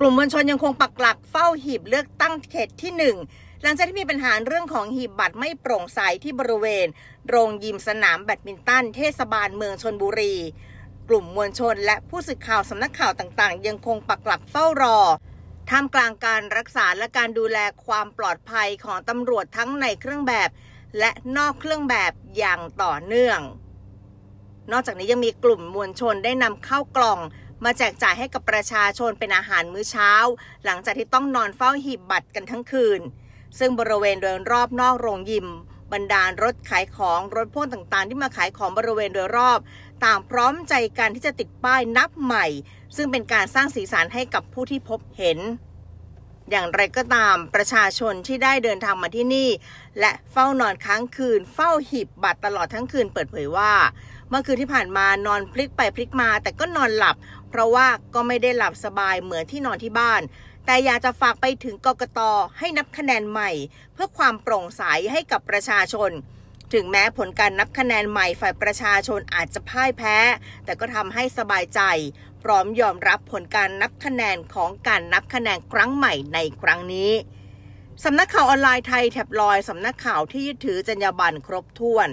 กลุ่มมวลชนยังคงปักหลักเฝ้าหีบเลือกตั้งเขตที่หนึ่งหลังจากที่มีปัญหาเรื่องของหีบบัตรไม่โปร่งใสที่บริเวณ โรงยิมสนามแบดมินตันเทศบาลเมืองชนบุรี กลุ่มมวลชนและผู้สื่อข่าวสำนักข่าวต่างๆ ยังคงปักหลักเฝ้ารอท่ามกลางการรักษาและการดูแลความปลอดภัยของตำรวจทั้งในเครื่องแบบ และนอกเครื่องแบบอย่างต่อเนื่อง นอกจากนี้ยังมีกลุ่มมวลชนได้นำเข้ากล่อง มาแจกจ่ายให้กับประชาชนเป็นอาหารมื้อเช้า หลังจากที่ต้องนอนเฝ้าหีบบัตรกันทั้งคืน ซึ่งบริเวณโดยรอบนอกโรงยิม บรรดาลรถขายของรถพ่วงต่างๆ ที่มาขายของบริเวณโดยรอบ ต่างพร้อมใจกันที่จะติดป้ายนับใหม่ ซึ่งเป็นการสร้างสีสันให้กับผู้ที่พบเห็นอย่างไรก็ตามประชาชนที่ได้เดินทางมาที่นี่ และเฝ้านอนค้างคืน เฝ้าหีบบัตรตลอดทั้งคืนเปิดเผยว่า เมื่อคืนที่ผ่านมานอนพลิกไปพลิกมา แต่ก็นอนหลับ เพราะว่าก็ไม่ได้หลับสบายเหมือนที่นอนที่บ้าน แต่อยากจะฝากไปถึงกกตให้นับคะแนนใหม่ เพื่อความโปร่งใสให้กับประชาชน ถึงแม้ผลการนับคะแนนใหม่ฝ่ายประชาชนอาจจะพ่ายแพ้ แต่ก็ทำให้สบายใจ พร้อมยอมรับผลการนับคะแนนของการนับคะแนนครั้งใหม่ในครั้งนี้สำนักข่าวออนไลน์ไทยแท็บลอยสำนักข่าวที่ยึดถือจรรยาบรรณครบถ้วน